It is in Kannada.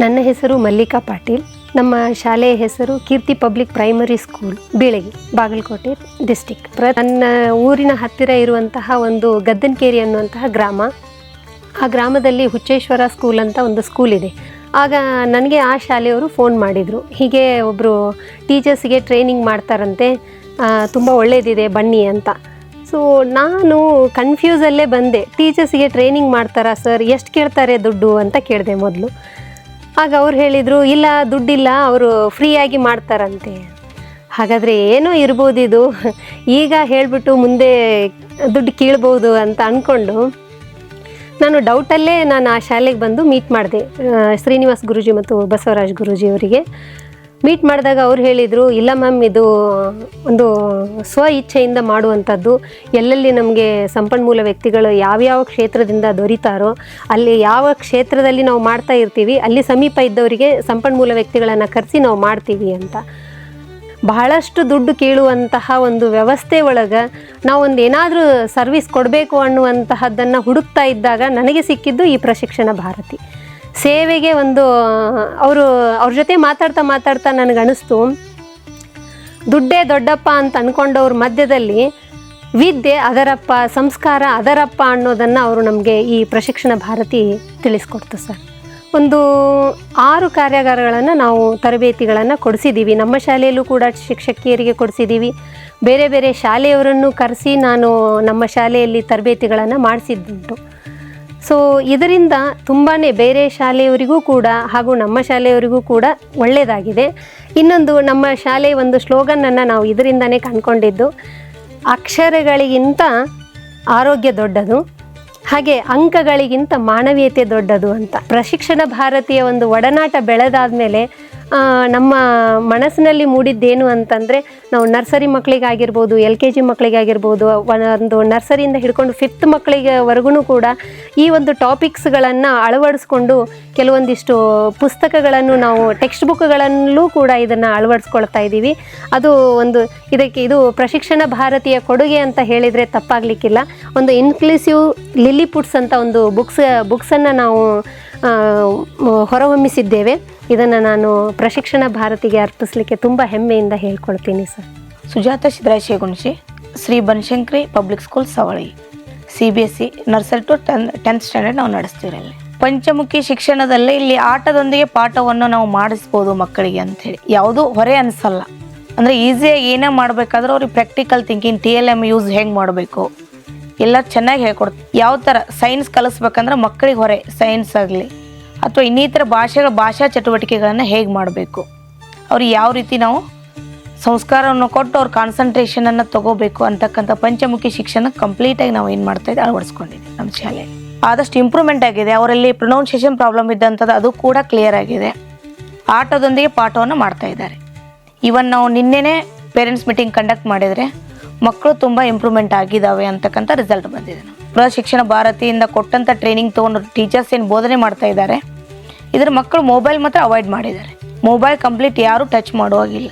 ನನ್ನ ಹೆಸರು ಮಲ್ಲಿಕಾ ಪಾಟೀಲ್. ನಮ್ಮ ಶಾಲೆಯ ಹೆಸರು Keerthi public primary school, Bilagi, Bagalkot district ನನ್ನ ಊರಿನ ಹತ್ತಿರ ಇರುವಂತಹ ಒಂದು ಗದ್ದನಕೇರಿ ಅನ್ನುವಂತಹ ಗ್ರಾಮ. ಆ ಗ್ರಾಮದಲ್ಲಿ ಹುಚ್ಚೇಶ್ವರ ಸ್ಕೂಲ್ ಅಂತ ಒಂದು ಸ್ಕೂಲ್ ಇದೆ. ಆಗ ನನಗೆ ಆ ಶಾಲೆಯವರು ಫೋನ್ ಮಾಡಿದರು. ಹೀಗೆ ಒಬ್ಬರು ಟೀಚರ್ಸ್ಗೆ ಟ್ರೈನಿಂಗ್ ಮಾಡ್ತಾರಂತೆ. ತುಂಬ ಒಳ್ಳೆಯದಿದೆ ಬನ್ನಿ ಅಂತ. ಸೊ ನಾನು ಕನ್ಫ್ಯೂಸಲ್ಲೇ ಬಂದೆ. ಟೀಚರ್ಸ್ಗೆ ಟ್ರೈನಿಂಗ್ ಮಾಡ್ತಾರಾ ಸರ್ ಎಷ್ಟು ಕೇಳ್ತಾರೆ ದುಡ್ಡು ಅಂತ ಕೇಳಿದೆ ಮೊದಲು. ಆಗ ಅವ್ರು ಹೇಳಿದರು, ಇಲ್ಲ, ದುಡ್ಡಿಲ್ಲ, ಅವರು ಫ್ರೀಯಾಗಿ ಮಾಡ್ತಾರಂತೆ. ಹಾಗಾದರೆ ಏನೋ ಇರ್ಬೋದು ಇದು. ಈಗ ಹೇಳಿಬಿಟ್ಟು ಮುಂದೆ ದುಡ್ಡು ಕೀಳ್ಬೋದು ಅಂತ ಅಂದ್ಕೊಂಡು ನಾನು ಡೌಟಲ್ಲೇ ನಾನು ಆ ಶಾಲೆಗೆ ಬಂದು ಮೀಟ್ ಮಾಡಿದೆ. ಶ್ರೀನಿವಾಸ್ ಗುರೂಜಿ ಮತ್ತು ಬಸವರಾಜ್ ಗುರೂಜಿ ಅವರಿಗೆ. ಮೀಟ್ ಮಾಡಿದಾಗ ಅವ್ರು ಹೇಳಿದರು, ಇಲ್ಲ ಮ್ಯಾಮ್ ಇದು ಒಂದು ಸ್ವ ಇಚ್ಛೆಯಿಂದ ಮಾಡುವಂಥದ್ದು. ಎಲ್ಲೆಲ್ಲಿ ನಮಗೆ ಸಂಪನ್ಮೂಲ ವ್ಯಕ್ತಿಗಳು ಯಾವ್ಯಾವ ಕ್ಷೇತ್ರದಿಂದ ದೊರೀತಾರೋ, ಅಲ್ಲಿ ಯಾವ ಕ್ಷೇತ್ರದಲ್ಲಿ ನಾವು ಮಾಡ್ತಾ ಇರ್ತೀವಿ, ಅಲ್ಲಿ ಸಮೀಪ ಇದ್ದವರಿಗೆ ಸಂಪನ್ಮೂಲ ವ್ಯಕ್ತಿಗಳನ್ನು ಕರೆಸಿ ನಾವು ಮಾಡ್ತೀವಿ ಅಂತ. ಬಹಳಷ್ಟು ದುಡ್ಡು ಕೇಳುವಂತಹ ಒಂದು ವ್ಯವಸ್ಥೆ ಒಳಗೆ ನಾವೊಂದು ಏನಾದರೂ ಸರ್ವಿಸ್ ಕೊಡಬೇಕು ಅನ್ನುವಂತಹದ್ದನ್ನು ಹುಡುಕ್ತಾ ಇದ್ದಾಗ ನನಗೆ ಸಿಕ್ಕಿದ್ದು ಈ ಪ್ರಶಿಕ್ಷಣ ಭಾರತಿ. ಸೇವೆಗೆ ಒಂದು, ಅವರು ಅವ್ರ ಜೊತೆ ಮಾತಾಡ್ತಾ ಮಾತಾಡ್ತಾ ನನಗನ್ನಿಸ್ತು ದುಡ್ಡೇ ದೊಡ್ಡಪ್ಪ ಅಂತ ಅಂದ್ಕೊಂಡವ್ರ ಮಧ್ಯದಲ್ಲಿ ವಿದ್ಯೆ ಅದರಪ್ಪ, ಸಂಸ್ಕಾರ ಅದರಪ್ಪ ಅನ್ನೋದನ್ನು ಅವರು ನಮಗೆ ಈ ಪ್ರಶಿಕ್ಷಣ ಭಾರತಿ ತಿಳಿಸ್ಕೊಡ್ತು ಸರ್. ಒಂದು ಆರು ಕಾರ್ಯಾಗಾರಗಳನ್ನು ನಾವು ತರಬೇತಿಗಳನ್ನು ಕೊಡಿಸಿದ್ದೀವಿ ನಮ್ಮ ಶಾಲೆಯಲ್ಲೂ ಕೂಡ ಶಿಕ್ಷಕಿಯರಿಗೆ ಕೊಡಿಸಿದ್ದೀವಿ ಬೇರೆ ಬೇರೆ ಶಾಲೆಯವರನ್ನು ಕರೆಸಿ ನಾನು ನಮ್ಮ ಶಾಲೆಯಲ್ಲಿ ತರಬೇತಿಗಳನ್ನು ಮಾಡಿಸಿದ್ದುಂಟು. ಸೊ ಇದರಿಂದ ತುಂಬಾ ಬೇರೆ ಶಾಲೆಯವರಿಗೂ ಕೂಡ ಹಾಗೂ ನಮ್ಮ ಶಾಲೆಯವರಿಗೂ ಕೂಡ ಒಳ್ಳೆಯದಾಗಿದೆ ಇನ್ನೊಂದು ನಮ್ಮ ಶಾಲೆಯ ಒಂದು ಸ್ಲೋಗನನ್ನು ನಾವು ಇದರಿಂದನೇ ಕಂಡುಕೊಂಡಿದ್ದು. ಅಕ್ಷರಗಳಿಗಿಂತ ಆರೋಗ್ಯ ದೊಡ್ಡದು ಹಾಗೆ ಅಂಕಗಳಿಗಿಂತ ಮಾನವೀಯತೆ ದೊಡ್ಡದು ಅಂತ. ಪ್ರಶಿಕ್ಷಣ ಭಾರತೀಯ ಒಂದು ಒಡನಾಟ ಬೆಳೆದಾದ್ಮೇಲೆ ಆ, ನಮ್ಮ ಮನಸ್ಸಿನಲ್ಲಿ ಮೂಡಿದ್ದೇನು ಅಂತಂದರೆ ನಾವು ನರ್ಸರಿ ಮಕ್ಕಳಿಗಾಗಿರ್ಬೋದು, ಎಲ್ ಕೆ ಜಿ ಮಕ್ಕಳಿಗಾಗಿರ್ಬೋದು ಒಂದು ನರ್ಸರಿಯಿಂದ ಹಿಡ್ಕೊಂಡು ಫಿಫ್ತ್ ಮಕ್ಕಳಿಗೆವರೆಗೂ ಕೂಡ ಈ ಒಂದು ಟಾಪಿಕ್ಸ್ಗಳನ್ನು ಅಳವಡಿಸ್ಕೊಂಡು ಕೆಲವೊಂದಿಷ್ಟು ಪುಸ್ತಕಗಳನ್ನು ನಾವು ಟೆಕ್ಸ್ಟ್ ಬುಕ್ಗಳಲ್ಲೂ ಕೂಡ ಇದನ್ನು ಅಳವಡಿಸ್ಕೊಳ್ತಾ ಇದ್ದೀವಿ. ಅದು ಒಂದು ಇದಕ್ಕೆ ಇದು ಪ್ರಶಿಕ್ಷಣ ಭಾರತೀಯ ಕೊಡುಗೆ ಅಂತ ಹೇಳಿದರೆ ತಪ್ಪಾಗಲಿಕ್ಕಿಲ್ಲ. ಒಂದು ಇನ್ಕ್ಲೂಸಿವ್ ಲಿಲಿಪುಟ್ಸ್ ಅಂತ ಒಂದು ಬುಕ್ಸ್ ಬುಕ್ಸನ್ನು ನಾವು ಹೊರಹೊಮ್ಮಿಸಿದ್ದೇವೆ. ಇದನ್ನು ನಾನು ಪ್ರಶಿಕ್ಷಣ ಭಾರತಿಗೆ ಅರ್ಪಿಸಲಿಕ್ಕೆ ತುಂಬ ಹೆಮ್ಮೆಯಿಂದ ಹೇಳ್ಕೊಳ್ತೀನಿ, sir. Sujatha Siddaraja Gunashi Shri Banashankari public school Savali. C B S C nursery to ten, tenth standard ನಾವು ನಡೆಸ್ತೀವಿ ಅಲ್ಲಿ ಪಂಚಮುಖಿ ಶಿಕ್ಷಣದಲ್ಲಿ ಇಲ್ಲಿ ಆಟದೊಂದಿಗೆ ಪಾಠವನ್ನು ನಾವು ಮಾಡಿಸ್ಬೋದು ಮಕ್ಕಳಿಗೆ ಅಂಥೇಳಿ. ಯಾವುದೂ ಹೊರೆ ಅನಿಸಲ್ಲ. ಅಂದರೆ ಈಸಿಯಾಗಿ ಏನೇ ಮಾಡಬೇಕಾದ್ರೂ ಅವ್ರಿಗೆ practical thinking T L M use ಹೆಂಗೆ ಮಾಡಬೇಕು? ಎಲ್ಲ ಚೆನ್ನಾಗಿ ಹೇಳ್ಕೊಡ್ತೀವಿ ಯಾವ ಥರ ಸೈನ್ಸ್ ಕಲಿಸ್ಬೇಕಂದ್ರೆ ಮಕ್ಕಳಿಗೆ ಹೊರೆ ಸೈನ್ಸ್ ಆಗಲಿ, ಅಥವಾ ಇನ್ನಿತರ ಭಾಷೆಗಳ ಭಾಷಾ ಚಟುವಟಿಕೆಗಳನ್ನು ಹೇಗೆ ಮಾಡಬೇಕು. ಅವ್ರಿಗೆ ಯಾವ ರೀತಿ ನಾವು ಸಂಸ್ಕಾರವನ್ನು ಕೊಟ್ಟು ಅವ್ರ ಕಾನ್ಸಂಟ್ರೇಷನನ್ನು ತಗೋಬೇಕು ಅಂತಕ್ಕಂಥ ಪಂಚಮುಖಿ ಶಿಕ್ಷಣ ಕಂಪ್ಲೀಟಾಗಿ ನಾವು ಏನು ಮಾಡ್ತಾ ಇದ್ದೀವಿ ಅಳವಡಿಸ್ಕೊಂಡಿದ್ದೀವಿ ನಮ್ಮ ಶಾಲೆ. ಆದಷ್ಟು ಇಂಪ್ರೂವ್ಮೆಂಟ್ ಆಗಿದೆ. ಅವರಲ್ಲಿ ಪ್ರೊನೌನ್ಸಿಯೇಷನ್ ಪ್ರಾಬ್ಲಮ್ ಇದ್ದಂಥದ್ದು ಅದು ಕೂಡ ಕ್ಲಿಯರ್ ಆಗಿದೆ. ಆಟದೊಂದಿಗೆ ಪಾಠವನ್ನು ಮಾಡ್ತಾ ಇದ್ದಾರೆ. ಇವನ್ ನಾವು ನಿನ್ನೆನೇ ಪೇರೆಂಟ್ಸ್ ಮೀಟಿಂಗ್ ಕಂಡಕ್ಟ್ ಮಾಡಿದರೆ ಮಕ್ಕಳು ತುಂಬ ಇಂಪ್ರೂವ್ಮೆಂಟ್ ಆಗಿದ್ದಾವೆ ಅಂತಕ್ಕಂಥ ರಿಸಲ್ಟ್ ಬಂದಿದೆ. ಪ್ರಶಿಕ್ಷಣ ಭಾರತಿಯಿಂದ ಕೊಟ್ಟಂಥ ಟ್ರೈನಿಂಗ್ ತೊಗೊಂಡು ಟೀಚರ್ಸ್ ಏನು ಬೋಧನೆ ಮಾಡ್ತಾ ಇದ್ದಾರೆ. ಇದ್ರ ಮಕ್ಕಳು ಮೊಬೈಲ್ ಮಾತ್ರ ಅವಾಯ್ಡ್ ಮಾಡಿದ್ದಾರೆ. ಮೊಬೈಲ್ ಕಂಪ್ಲೀಟ್ ಯಾರೂ ಟಚ್ ಮಾಡುವಾಗಿಲ್ಲ.